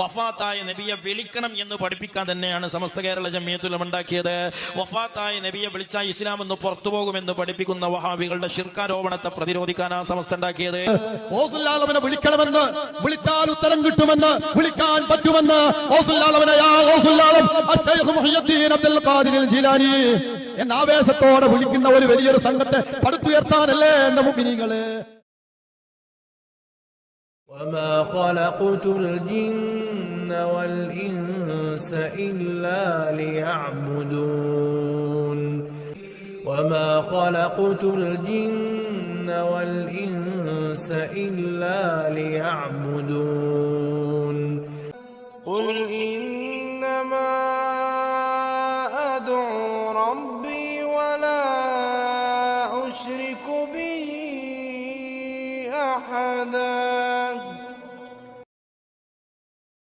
വഫാത്തായ നബിയെ വിളിക്കണം എന്ന് പഠിപ്പിക്കാൻ തന്നെയാണ് സമസ്ത കേരള ജമിയത്തുലം ഉണ്ടാക്കിയത്. വഫാത്തായ നബിയെ വിളിച്ചാൽ ഇസ്ലാം എന്ന് പുറത്തു പോകുമെന്ന് പഠിപ്പിക്കുന്ന വഹാബികളുടെ ശിർക്കാരോപണത്തെ ആ സമസ്ത ഉണ്ടാക്കിയത്. വിളിക്കണമെന്ന് വിളിച്ചാൽ ഉത്തരം കിട്ടുമെന്ന് വിളിക്കാൻ പറ്റുമെന്ന് ഓസുല്ലാലവനെ യാ ഓസുല്ലാലം അശ്ശൈഖ് മുഹിയുദ്ദീൻ അബ്ദുൽ ഖാദിർ ജീലാനി. എന്ന ആവേശത്തോടെ വിളിക്കുന്ന ഒരു വലിയൊരു സംഘത്തെ പടുത്തുയർത്താനല്ലേ എന്റെ മുമ്പിനികൾ وما خلقت الجن والإنس إلا ليعبدون وما خلقت الجن والإنس إلا ليعبدون قل إنما أدعو ربي أحدا.